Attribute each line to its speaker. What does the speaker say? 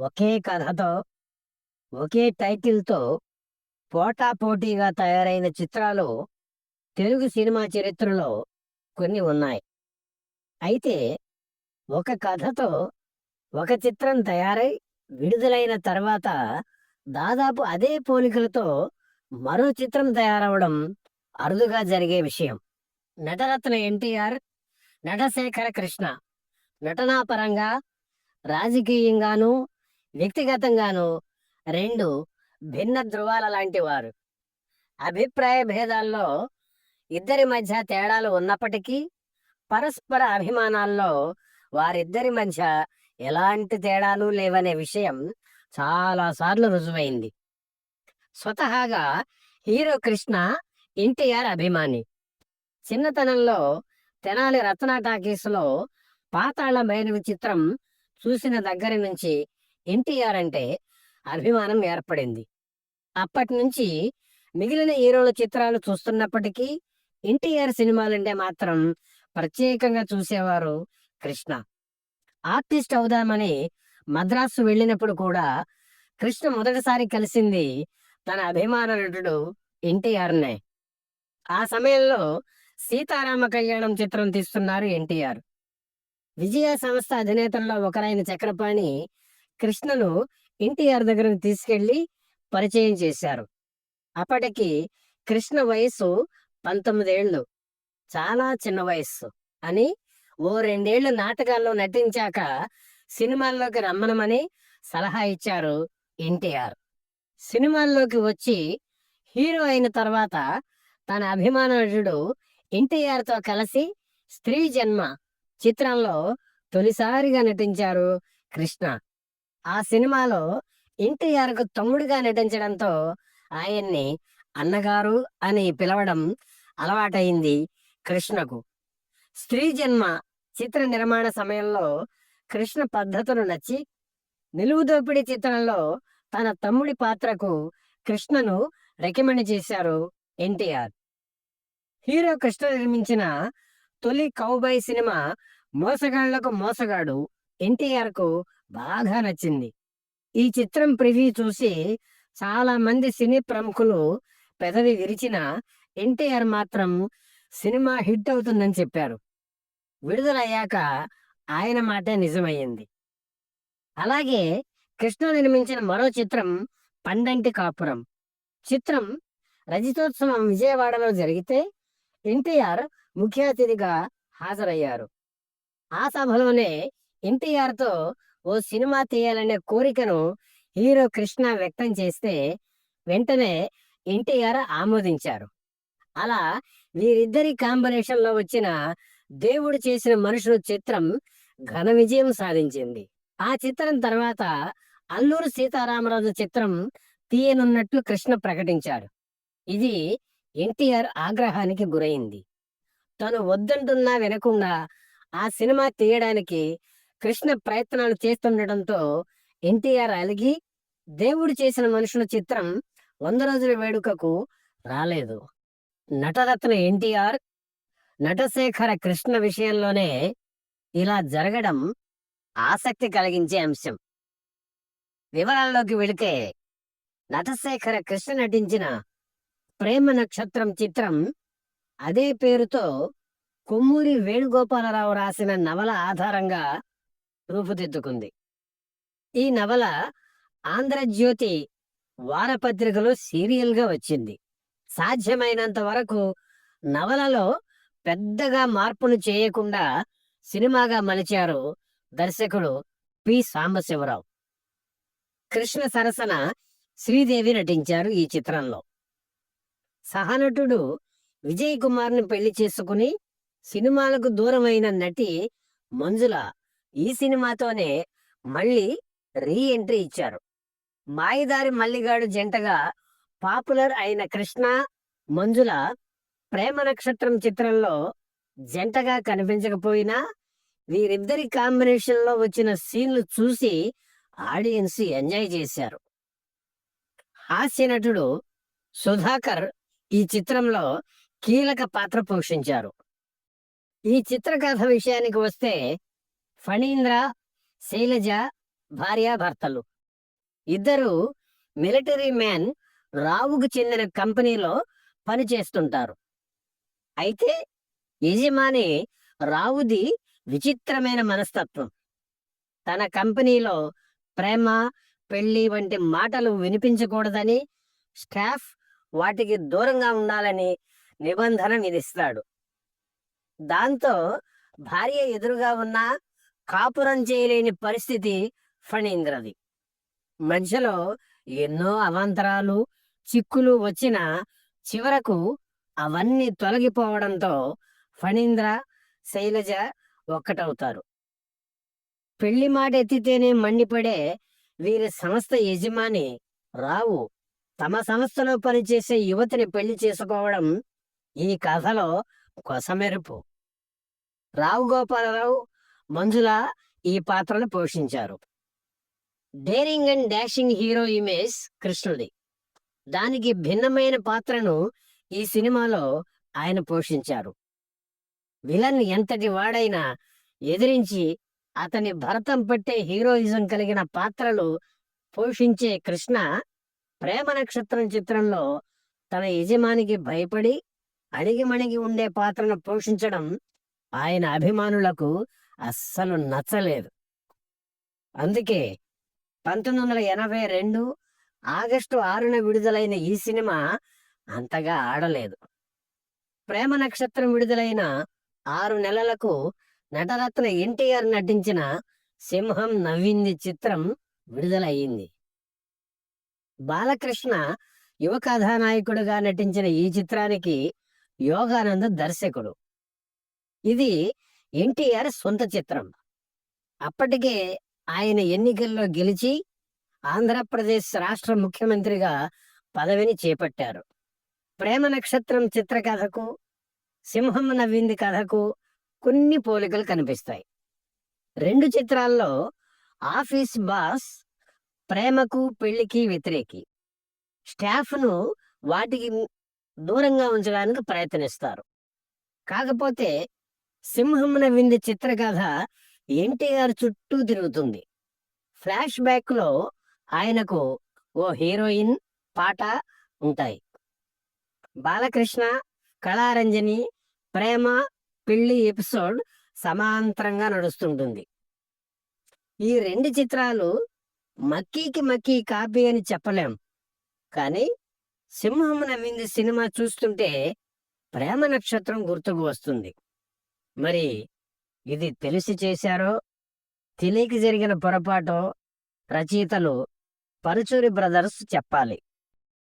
Speaker 1: ఒకే కథతో ఒకే టైటిల్తో పోటాపోటీగా తయారైన చిత్రాలు తెలుగు సినిమా చరిత్రలో కొన్ని ఉన్నాయి. అయితే ఒక కథతో ఒక చిత్రం తయారై విడుదలైన తర్వాత దాదాపు అదే పోలికలతో మరో చిత్రం తయారవడం అరుదుగా జరిగే విషయం. నటరత్న ఎన్టీఆర్ నటశేఖర కృష్ణ నటనాపరంగా రాజకీయంగానూ వ్యక్తిగతంగాను రెండు భిన్న ధృవాల లాంటి వారు. అభిప్రాయ భేదాల్లో ఇద్దరి మధ్య తేడాలు ఉన్నప్పటికీ పరస్పర అభిమానాల్లో వారిద్దరి మధ్య ఎలాంటి తేడాలు లేవనే విషయం చాలాసార్లు రుజువైంది. స్వతహాగా హీరో కృష్ణ ఎన్టీఆర్ అభిమాని. చిన్నతనంలో తెనాలి రత్న టాకీస్లో పాతాళ భైరవి చిత్రం చూసిన దగ్గర నుంచి ఎన్టీఆర్ అంటే అభిమానం ఏర్పడింది. అప్పటి నుంచి మిగిలిన హీరోల చిత్రాలు చూస్తున్నప్పటికీ ఎన్టీఆర్ సినిమాలంటే మాత్రం ప్రత్యేకంగా చూసేవారు కృష్ణ. ఆర్టిస్ట్ అవుదామని మద్రాసు వెళ్ళినప్పుడు కూడా కృష్ణ మొదటిసారి కలిసింది తన అభిమాన నటుడు ఎన్టీఆర్నే. ఆ సమయంలో సీతారామ కళ్యాణం చిత్రం తీస్తున్నారు ఎన్టీఆర్. విజయ సంస్థ అధినేతల్లో ఒకరైన చక్రపాణి కృష్ణను ఎన్టీఆర్ దగ్గరకు తీసుకెళ్ళి పరిచయం చేశారు. అప్పటికి కృష్ణ వయసు పంతొమ్మిదేళ్ళు చాలా చిన్న వయస్సు అని ఓ రెండేళ్ళు నాటకాల్లో నటించాక సినిమాల్లోకి రమ్మనమని సలహా ఇచ్చారు ఎన్టీఆర్. సినిమాల్లోకి వచ్చి హీరో అయిన తర్వాత తన అభిమానాటుడు ఎన్టీఆర్తో కలిసి స్త్రీ జన్మ చిత్రంలో తొలిసారిగా నటించారు కృష్ణ. ఆ సినిమాలో ఎన్టీఆర్కు తమ్ముడిగా నటించడంతో ఆయన్ని అన్నగారు అని పిలవడం అలవాటైంది కృష్ణకు. స్త్రీ జన్మ చిత్ర నిర్మాణ సమయంలో కృష్ణ పద్ధతులు నచ్చి నిలువుదోపిడి చిత్రంలో తన తమ్ముడి పాత్రకు కృష్ణను రికమెండ్ చేశారు ఎన్టీఆర్. హీరో కృష్ణ నిర్మించిన తొలి కౌబాయ్ సినిమా మోసగాళ్ళకు మోసగాడు ఎన్టీఆర్కు బాగా నచ్చింది. ఈ చిత్రం ప్రివ్యూ చూసి చాలా మంది సినీ ప్రముఖులు పెదవి విరిచిన ఎన్టీఆర్ మాత్రం సినిమా హిట్ అవుతుందని చెప్పారు. విడుదలయ్యాక ఆయన మాటే నిజమయ్యింది. అలాగే కృష్ణ నిర్మించిన మరో చిత్రం పండంటి కాపురం. చిత్రం రజితోత్సవం విజయవాడలో జరిగితే ఎన్టీఆర్ ముఖ్య అతిథిగా హాజరయ్యారు. ఆ సభలోనే ఎన్టీఆర్తో ఓ సినిమా తీయాలనే కోరికను హీరో కృష్ణ వ్యక్తం చేస్తే వెంటనే ఎన్టీఆర్ ఆమోదించారు. అలా వీరిద్దరి కాంబినేషన్లో వచ్చిన దేవుడు చేసిన మనుషులు చిత్రం ఘన విజయం సాధించింది. ఆ చిత్రం తర్వాత అల్లూరు సీతారామరాజు చిత్రం తీయనున్నట్లు కృష్ణ ప్రకటించాడు. ఇది ఎన్టీఆర్ ఆగ్రహానికి గురైంది. తను వద్దంటున్నా వినకుండా ఆ సినిమా తీయడానికి కృష్ణ ప్రయత్నాలు చేస్తుండటంతో ఎన్టీఆర్ అలిగి దేవుడు చేసిన మనుషుల చిత్రం వంద రోజుల వేడుకకు రాలేదు. నటరత్న ఎన్టీఆర్ నటశేఖర కృష్ణ విషయంలోనే ఇలా జరగడం ఆసక్తి కలిగించే అంశం. వివరాల్లోకి వెళితే నటశేఖర కృష్ణ నటించిన ప్రేమ నక్షత్రం చిత్రం అదే పేరుతో కొమ్మూరి వేణుగోపాలరావు రాసిన నవల ఆధారంగా రూపుదిద్దుకుంది. ఈ నవల ఆంధ్రజ్యోతి వారపత్రికలో సీరియల్గా వచ్చింది. సాధ్యమైనంత వరకు నవలలో పెద్దగా మార్పును చేయకుండా సినిమాగా మలిచారు దర్శకుడు పి. సాంబశివరావు. కృష్ణ సరసన శ్రీదేవి నటించారు ఈ చిత్రంలో. సహనటుడు విజయ్ కుమార్ని పెళ్ళి చేసుకుని సినిమాలకు దూరమైన నటి మంజుల ఈ సినిమాతోనే మళ్ళీ రీ ఎంట్రీ ఇచ్చారు. మాయదారి మల్లిగాడు జంటగా పాపులర్ అయిన కృష్ణ మంజుల ప్రేమ నక్షత్రం చిత్రంలో జంటగా కనిపించకపోయినా వీరిద్దరి కాంబినేషన్లో వచ్చిన సీన్లు చూసి ఆడియన్స్ ఎంజాయ్ చేశారు. హాస్య నటుడు సుధాకర్ ఈ చిత్రంలో కీలక పాత్ర పోషించారు. ఈ చిత్రకథ విషయానికి వస్తే ఫణీంద్ర శైలజ భార్యాభర్తలు ఇద్దరు మిలిటరీ మ్యాన్ రావుకు చెందిన కంపెనీలో పనిచేస్తుంటారు అయితే యజమాని రావుది విచిత్రమైన మనస్తత్వం. తన కంపెనీలో ప్రేమ పెళ్ళి వంటి మాటలు వినిపించకూడదని స్టాఫ్ వాటికి దూరంగా ఉండాలని నిబంధన విధిస్తాడు. దాంతో భార్య ఎదురుగా ఉన్న కాపురం చేయలేని పరిస్థితి ఫణీంద్రది. మధ్యలో ఎన్నో అవాంతరాలు చిక్కులు వచ్చిన చివరకు అవన్నీ తొలగిపోవడంతో ఫణీంద్ర శైలజ ఒక్కటవుతారు. పెళ్ళి మాట ఎత్తితేనే మండిపడే వీరి సంస్థ యజమాని రావు. తమ సంస్థలో పనిచేసే యువతిని పెళ్ళి చేసుకోవడం ఈ కథలో కొసమెరుపు. రావు గోపాలరావు మంజుల ఈ పాత్రను పోషించారు. Daring and dashing hero image కృష్ణుడి. దానికి భిన్నమైన పాత్రను ఈ సినిమాలో ఆయన పోషించారు. విలన్ ఎంతటి వాడైనా ఎదిరించి అతని భరతం పట్టే హీరోయిజం కలిగిన పాత్రలు పోషించే కృష్ణ ప్రేమ నక్షత్రం చిత్రంలో తన యజమానికి భయపడి అణిగిమణిగి ఉండే పాత్రను పోషించడం ఆయన అభిమానులకు అస్సలు నచ్చలేదు. అందుకే పంతొమ్మిది వందల ఎనభై రెండు ఆగస్టు ఆరున విడుదలైన ఈ సినిమా అంతగా ఆడలేదు. ప్రేమ నక్షత్రం విడుదలైన ఆరు నెలలకు నటరత్న ఎన్టీఆర్ నటించిన సింహం నవ్వింది చిత్రం విడుదలయ్యింది. బాలకృష్ణ యువ కథానాయకుడుగా నటించిన ఈ చిత్రానికి యోగానంద్ దర్శకుడు. ఇది ఎన్టీఆర్ సొంత చిత్రం. అప్పటికే ఆయన ఎన్నికల్లో గెలిచి ఆంధ్రప్రదేశ్ రాష్ట్ర ముఖ్యమంత్రిగా పదవిని చేపట్టారు. ప్రేమ నక్షత్రం చిత్రకథకు సింహం నవ్వింది కథకు కొన్ని పోలికలు కనిపిస్తాయి. రెండు చిత్రాల్లో ఆఫీస్ బాస్ ప్రేమకు పెళ్ళికి వ్యతిరేకి. స్టాఫ్ను వాటికి దూరంగా ఉంచడానికి ప్రయత్నిస్తారు. కాకపోతే సింహం వింది చిత్రకథ ఎన్టీఆర్ చుట్టూ తిరుగుతుంది. ఫ్లాష్ బ్యాక్లో ఆయనకు ఓ హీరోయిన్ పాట ఉంటాయి. బాలకృష్ణ కళారంజని ప్రేమ పెళ్ళి ఎపిసోడ్ సమాంతరంగా నడుస్తుంటుంది. ఈ రెండు చిత్రాలు మక్కీకి మక్కీ కాపీ అని చెప్పలేం. కానీ సింహం నవ్వింది సినిమా చూస్తుంటే ప్రేమ నక్షత్రం గుర్తుకు వస్తుంది. మరి ఇది తెలిసి చేశారో? తెలియక జరిగిన పొరపాటో రచయితలు పరుచూరి బ్రదర్స్ చెప్పాలి.